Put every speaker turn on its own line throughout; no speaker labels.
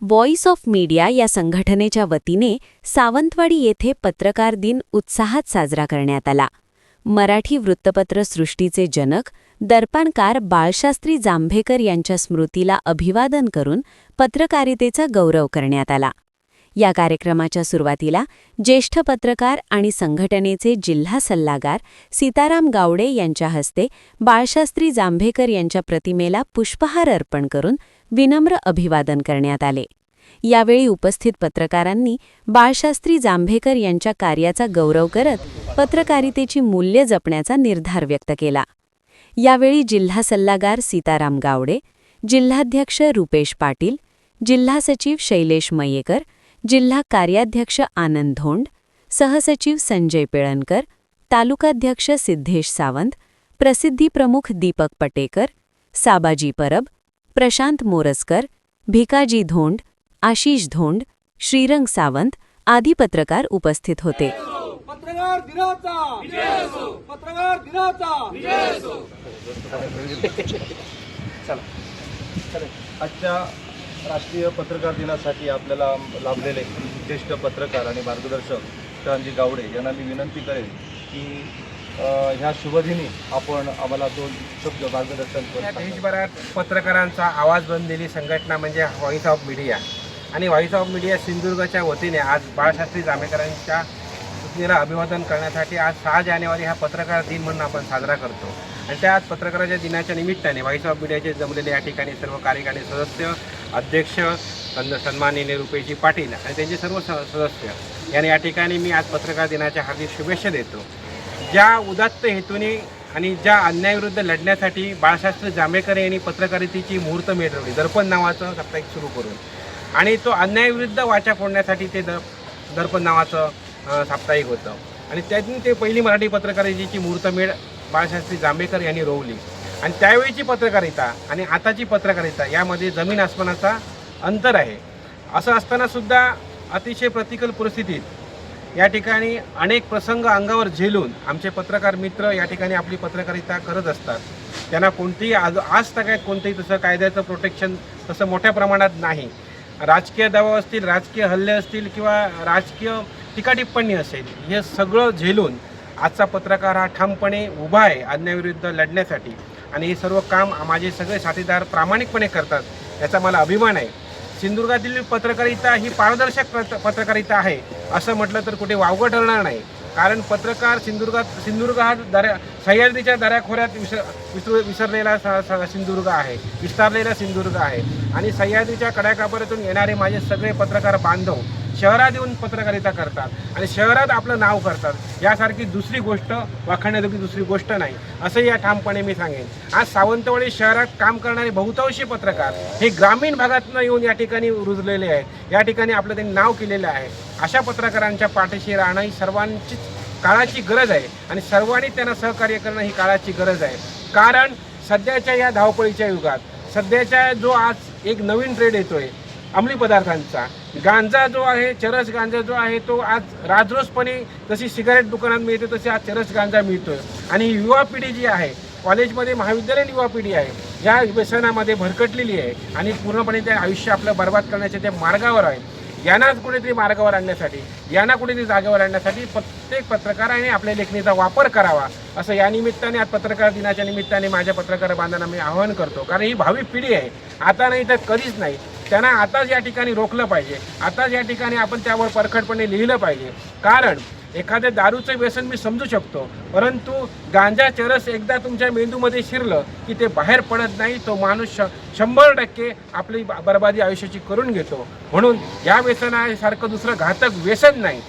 Voice of media या संघटनेच्या वतीने सावंतवाडी येथे पत्रकार दिन उत्साहात साजरा करण्यात आला. मराठी वृत्तपत्र सृष्टीचे जनक दर्पणकार बाळशास्त्री जांभेकर यांच्या स्मृतीला अभिवादन करून पत्रकारितेचा गौरव करण्यात आला. या कार्यक्रमाच्या सुरुवातीला ज्येष्ठ पत्रकार आणि संघटनेचे जिल्हा सल्लागार सीताराम गावडे यांच्या हस्ते बाळशास्त्री जांभेकर यांच्या प्रतिमेला पुष्पहार अर्पण करून विनम्र अभिवादन करण्यात आले. यावेळी उपस्थित पत्रकारांनी बाळशास्त्री जांभेकर यांच्या कार्याचा गौरव करत पत्रकारितेची मूल्य जपण्याचा निर्धार व्यक्त केला. यावेळी जिल्हा सल्लागार सीताराम गावडे जिल्हाध्यक्ष रुपेश पाटील जिल्हा सचिव शैलेश मयेकर जिल्हा कार्याध्यक्ष आनंद धोंड सहसचिव संजय पिळणकर तालुकाध्यक्ष सिद्धेश सावंत प्रसिद्धी प्रमुख दीपक पटेकर साबाजी परब प्रशांत मोरजकर भिकाजी धोंड आशिष धोंड श्रीरंग सावंत आदी पत्रकार उपस्थित होते.
पत्रकार दिनाचा. पत्रकार दिनाचा.
आजच्या राष्ट्रीय पत्रकार दिनासाठी आपल्याला लाभलेले ज्येष्ठ पत्रकार आणि मार्गदर्शक शहाजी गावडे यांना मी विनंती करेन की ह्या शुभदिनी आपण आम्हाला दोन शब्द मार्गदर्शन
देशभरात पत्रकारांचा आवाज बनलेली संघटना म्हणजे व्हॉइस ऑफ मीडिया आणि व्हॉइस ऑफ मीडिया सिंधुदुर्गच्या वतीने आज बाळशास्त्री जांभेकरांच्या पुतणीला अभिवादन करण्यासाठी आज सहा जानेवारी हा पत्रकार दिन म्हणून आपण साजरा करतो. आणि त्या आज पत्रकाराच्या दिनाच्या निमित्ताने व्हॉइस ऑफ मीडियाचे जमलेले या ठिकाणी सर्व कार्यकारी सदस्य अध्यक्ष सन्- सन्माननीय रुपेशजी पाटील आणि त्यांचे सर्व स सदस्य यांनी या ठिकाणी मी आज पत्रकार दिनाच्या हार्दिक शुभेच्छा देतो. ज्या उदात्त हेतूने आणि ज्या अन्यायाविरुद्ध लढण्यासाठी बाळशास्त्री जांभेकर यांनी पत्रकारितेची मुहूर्त मिळवली. दर्पण नावाचं साप्ताहिक सुरू करून. आणि तो अन्यायाविरुद्ध वाचा फोडण्यासाठी ते द दर्पण नावाचं साप्ताहिक होतं. आणि त्यातून ते पहिली मराठी पत्रकारितेची मुहूर्तमेळ बाळशास्त्री जांभेकर यांनी रोवली. आणि त्यावेळीची पत्रकारिता आणि आताची पत्रकारिता यामध्ये जमीन आसमानाचा अंतर आहे. असं असतानासुद्धा अतिशय प्रतिकूल परिस्थितीत या ठिकाणी अनेक प्रसंग अंगावर झेलून आमचे पत्रकार मित्र या ठिकाणी आपली पत्रकारिता करत असतात. त्यांना कोणतीही आज आज तगायत कोणतंही तसं कायद्याचं प्रोटेक्शन तसं मोठ्या प्रमाणात नाही. राजकीय दबाव असतील राजकीय हल्ले असतील किंवा राजकीय टीकाटिप्पणी असेल हे सगळं झेलून आजचा पत्रकार हा ठामपणे उभा आहे अन्यायाविरुद्ध लढण्यासाठी. आणि हे सर्व काम माझे सगळे साथीदार प्रामाणिकपणे करतात याचा मला अभिमान आहे. सिंधुदुर्गातील पत्रकारिता ही पारदर्शक पत्र पत्रकारिता आहे. असं म्हटलं तर कुठे वावगं ठरणार नाही. कारण पत्रकार सिंधुदुर्गात सिंधुदुर्ग हा दऱ्या सह्याद्रीच्या दऱ्याखोऱ्यात विसर विसरू विसरलेला स- स- सिंधुदुर्ग आहे. विस्तारलेला सिंधुदुर्ग आहे. आणि सह्याद्रीच्या कड्याकापऱ्यातून येणारे माझे सगळे पत्रकार बांधव शहरात येऊन पत्रकारिता करतात आणि शहरात आपलं नाव करतात यासारखी दुसरी गोष्ट वाखाणण्याजोगी दुसरी गोष्ट नाही. असं या ठामपणे मी सांगेन. आज सावंतवाडी शहरात काम करणारे बहुतांशी पत्रकार हे ग्रामीण भागातनं येऊन या ठिकाणी रुजलेले आहेत. या ठिकाणी आपलं त्यांनी नाव केलेलं आहे. अशा पत्रकारांच्या पाठीशी राहणं ही सर्वांचीच काळाची गरज आहे आणि सर्वांनी त्यांना सहकार्य करणं ही काळाची गरज आहे. कारण सध्याच्या या धावपळीच्या युगात सध्याच्या जो आज एक नवीन ट्रेड येतोय अंमली पदार्थांचा गांजा जो आहे चरस गांजा जो आहे तो आज राजरोसपणे जशी सिगारेट दुकानात मिळते तशी आज चरस गांजा मिळतोय. आणि युवा पिढी जी आहे कॉलेजमध्ये महाविद्यालयीन युवा पिढी आहे या व्यसनामध्ये भरकटलेली आहे आणि पूर्णपणे ते आयुष्य आपलं बर्बाद करण्याच्या त्या मार्गावर आहे. यांनाच कुठेतरी मार्गावर आणण्यासाठी यांना कुठेतरी जागेवर आणण्यासाठी प्रत्येक पत्रकाराने आपल्या लेखणीचा वापर करावा असं या निमित्ताने आज पत्रकार दिनाच्या निमित्ताने माझ्या पत्रकार बांधवांना मी आवाहन करतो. कारण ही भावी पिढी आहे. आता नाही तर कधीच नाही. त्यांना आताच या ठिकाणी रोखलं पाहिजे. आताच या ठिकाणी आपण त्यावर परखडपणे लिहिलं पाहिजे. कारण एखाद्या दारूचं व्यसन मी समजू शकतो परंतु गांजा चरस एकदा तुमच्या मेंदूमध्ये शिरलं की ते बाहेर पडत नाही तो माणूस श शंभर टक्के आपली बरबादी बर्बादी आयुष्याची करून घेतो. म्हणून या व्यसनासारखं दुसरं घातक व्यसन नाही.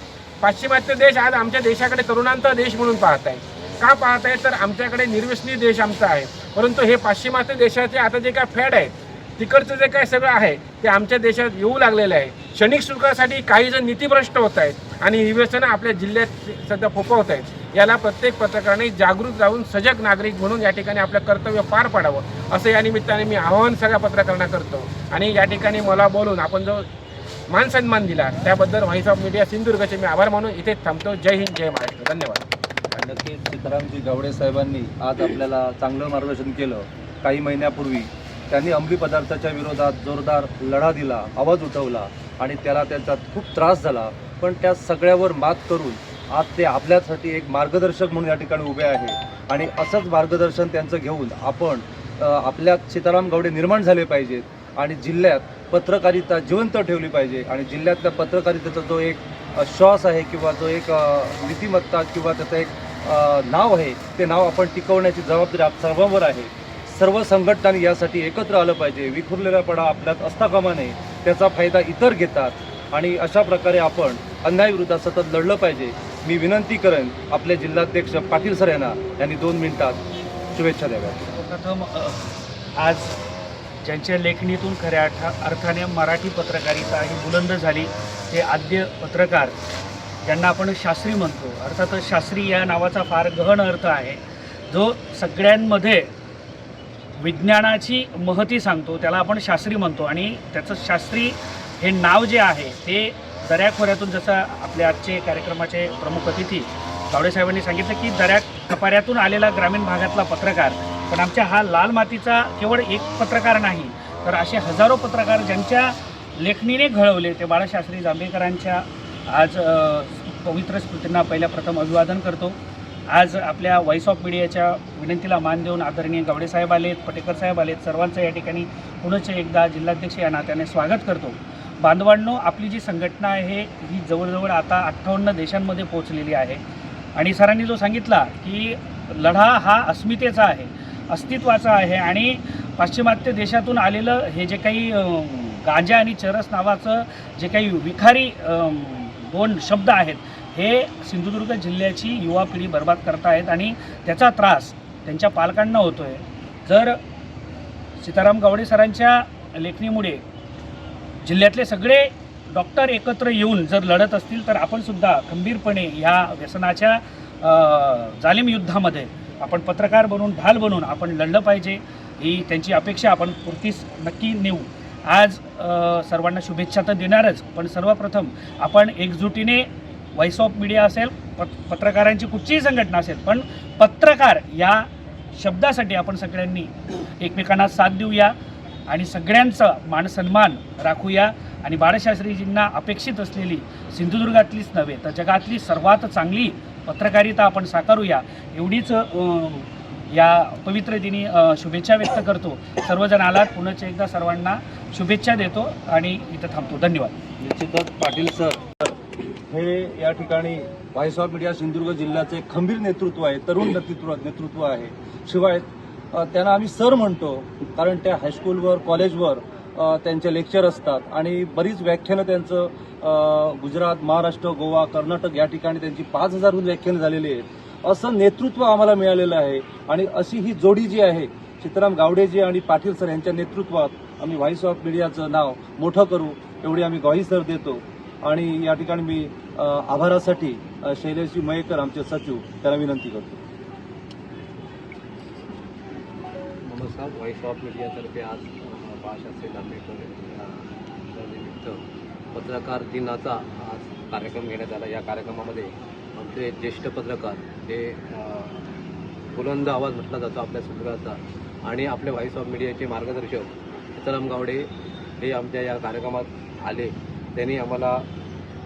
पाश्चिमात्य देश आज आमच्या देशाकडे तरुणांचा देश म्हणून पाहत आहे. का पाहत आहे? तर आमच्याकडे निर्व्यसनी देश आमचा आहे. परंतु हे पाश्चिमात्य देशाचे आता जे काय फॅड आहेत तिकडचं जे काय सगळं आहे ते आमच्या देशात येऊ लागलेलं आहे. क्षणिक सुखासाठी काही जण नीतिभ्रष्ट होत आहेत आणि निवेसनं आपल्या जिल्ह्यात सध्या फोपवत आहेत. याला प्रत्येक पत्रकाराने जागृत राहून सजग नागरिक म्हणून या ठिकाणी आपलं कर्तव्य पार पाडावं. असं या निमित्ताने मी आवाहन सगळ्या पत्रकारांना करतो. आणि या ठिकाणी मला बोलून आपण जो मान सन्मान दिला त्याबद्दल व्हॉइस ऑफ मीडिया सिंधुदुर्गचे मी आभार मानून इथेच थांबतो. जय हिंद जय महाराष्ट्र. धन्यवाद.
नक्कीच सीतारामजी गावडे साहेबांनी आज आपल्याला चांगलं मार्गदर्शन केलं. काही महिन्यापूर्वी त्यांनी अंमली पदार्थाच्या विरोधात जोरदार लढा दिला आवाज उठवला आणि त्याला त्यांचा खूप त्रास झाला. पण त्या सगळ्यावर मात करून आज ते आपल्यासाठी एक मार्गदर्शक म्हणून या ठिकाणी उभे आहे. आणि असंच मार्गदर्शन त्यांचं घेऊन आपण आपल्यात सीताराम गावडे निर्माण झाले पाहिजेत आणि जिल्ह्यात पत्रकारिता जिवंत ठेवली पाहिजे. आणि जिल्ह्यातल्या पत्रकारितेचा जो एक श्वास आहे किंवा जो एक नीतिमत्ता किंवा त्याचं एक नाव आहे ते नाव आपण टिकवण्याची जबाबदारी आप सर्वांवर आहे. सर्व संघटनांनी यासाठी एकत्र आलं पाहिजे. विखुरलेलापणा आपल्यात असता कामा नये त्याचा फायदा इतर घेतात. आणि अशा प्रकारे आपण अन्यायविरुद्ध सतत लढलं पाहिजे. मी विनंती करेन आपले जिल्हाध्यक्ष पाटील सर यांना यांनी दोन मिनिटात शुभेच्छा द्याव्या
प्रथम आज ज्यांच्या लेखणीतून खऱ्या अर्था अर्थाने मराठी पत्रकारिता ही बुलंद झाली ते आद्य पत्रकार ज्यांना आपण शास्त्री म्हणतो. अर्थातच शास्त्री या नावाचा फार गहन अर्थ आहे. जो सगळ्यांमध्ये विज्ञानाची महती सांगतो त्याला आपण शास्त्री म्हणतो. आणि त्याचं शास्त्री हे नाव जे आहे ते दऱ्याखोऱ्यातून जसं आपल्या आजचे कार्यक्रमाचे प्रमुख अतिथी तावडेसाहेबांनी सांगितलं की दऱ्या कपाऱ्यातून आलेला ग्रामीण भागातला पत्रकार पण आमच्या हा लाल मातीचा केवळ एक पत्रकार नाही तर असे हजारो पत्रकार ज्यांच्या लेखणीने घडवले ते बाळशास्त्री जांभेकरांच्या आज पवित्र स्मृतींना पहिल्या प्रथम अभिवादन करतो. आज आपल्या व्हॉइस ऑफ मीडियाच्या विनंतीला मान देऊन आदरणीय गावडेसाहेब आलेत पटेकर साहेब आलेत सर्वांचं या ठिकाणी पुण्याचे एकदा जिल्हाध्यक्ष या नात्याने स्वागत करतो. बांधवांनो आपली जी संघटना आहे ही जवळजवळ आता अठ्ठावन्न देशांमध्ये पोहोचलेली आहे. आणि सरांनी जो सांगितला की लढा हा अस्मितेचा आहे अस्तित्वाचा आहे आणि पाश्चिमात्य देशातून आलेलं हे जे काही गांजा आणि चरस नावाचं जे काही विखारी दोन शब्द आहेत हे सिंधुदुर्ग जिल्ह्याची युवा पिढी बर्बाद करतायत आणि त्याचा त्रास त्यांच्या पालकांना होतो आहे जर सीताराम गावडे सरांच्या लेखणीमुळे जिल्ह्यातले सगळे डॉक्टर एकत्र येऊन जर लढत असतील तर आपणसुद्धा खंबीरपणे ह्या व्यसनाच्या जालिम युद्धामध्ये आपण पत्रकार बनून ढाल बनून आपण लढलं पाहिजे. ही त्यांची अपेक्षा आपण पूर्तीच नक्की नेऊ. आज सर्वांना शुभेच्छा तर देणारच पण सर्वप्रथम आपण एकजुटीने व्हॉइस ऑफ मीडिया असेल पत पत्रकारांची कुठचीही संघटना असेल पण पत्रकार या शब्दासाठी आपण सगळ्यांनी एकमेकांना साथ देऊया आणि सगळ्यांचा मानसन्मान राखूया. आणि बाळशास्त्रीजींना अपेक्षित असलेली सिंधुदुर्गातलीच नव्हे तर जगातली सर्वात चांगली पत्रकारिता आपण साकारूया. एवढीच या पवित्र दिनी शुभेच्छा व्यक्त करतो. सर्वजण आलात पुन्हा एकदा सर्वांना शुभेच्छा देतो आणि इथं थांबतो. धन्यवाद.
निश्चितच पाटील सर. हे या ठिकाणी व्हॉइस ऑफ मीडिया सिंधुदुर्ग जिल्ह्याचे एक खंबीर नेतृत्व आहे तरुण नेतृत्व नेतृत्व आहे. शिवाय त्यांना आम्ही सर म्हणतो कारण त्या हायस्कूलवर कॉलेजवर त्यांचे लेक्चर असतात. आणि बरीच व्याख्यानं त्यांचं गुजरात महाराष्ट्र गोवा कर्नाटक या ठिकाणी त्यांची पाच हजारहून व्याख्यानं झालेली आहेत. असं नेतृत्व आम्हाला मिळालेलं आहे. आणि अशी ही जोडी जी आहे सीताराम गावडेजी आणि पाटील सर यांच्या नेतृत्वात आम्ही व्हॉइस ऑफ मीडियाचं नाव मोठं करू एवढी आम्ही ग्वाही सर देतो. आणि या ठिकाणी मी आभारासाठी अ, शैलेशजी मयेकर आमचे सचिव त्यांना विनंती करतो.
नमस्कार. व्हॉइस ऑफ मीडियातर्फे आज अ, बाळशास्त्री निमित्त पत्रकार दिनाचा आज कार्यक्रम घेण्यात आला. या कार्यक्रमामध्ये आमचे ज्येष्ठ पत्रकार हे बुलंद आवाज म्हटला जातो आपल्या सुंदराचा आणि आपले व्हॉइस ऑफ मीडियाचे मार्गदर्शक सीताराम गावडे हे आमच्या या कार्यक्रमात आले. त्यांनी आम्हाला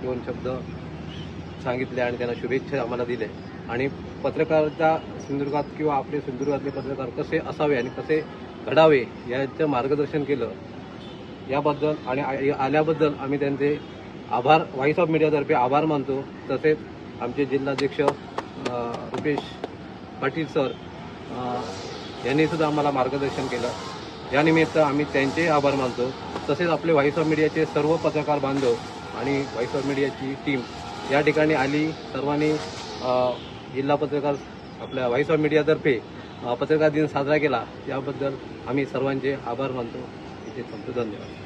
दोन शब्द सांगितले आणि त्यांना शुभेच्छा आम्हाला दिले आणि पत्रकारिता सिंधुदुर्गात किंवा आपले सिंधुदुर्गातले पत्रकार कसे असावे आणि कसे घडावे याचं मार्गदर्शन केलं. याबद्दल आणि आल्याबद्दल आम्ही त्यांचे आभार व्हॉइस ऑफ मीडियातर्फे आभार मानतो. तसेच आमचे जिल्हाध्यक्ष रुपेश पाटील सर यांनीसुद्धा यांनी सुद्धा आम्हाला मार्गदर्शन केलं. यानिमित्त आम्ही त्यांचे आभार मानतो. तसेच आपले व्हॉइस ऑफ मीडियाचे सर्व पत्रकार बांधव आणि व्हॉइस ऑफ मीडियाची टीम या ठिकाणी आली. सर्वांनी जिल्हा पत्रकार आपल्या व्हॉइस ऑफ मीडियातर्फे पत्रकार दिन साजरा केला. याबद्दल आम्ही सर्वांचे आभार मानतो. इथे थांबतो धन्यवाद.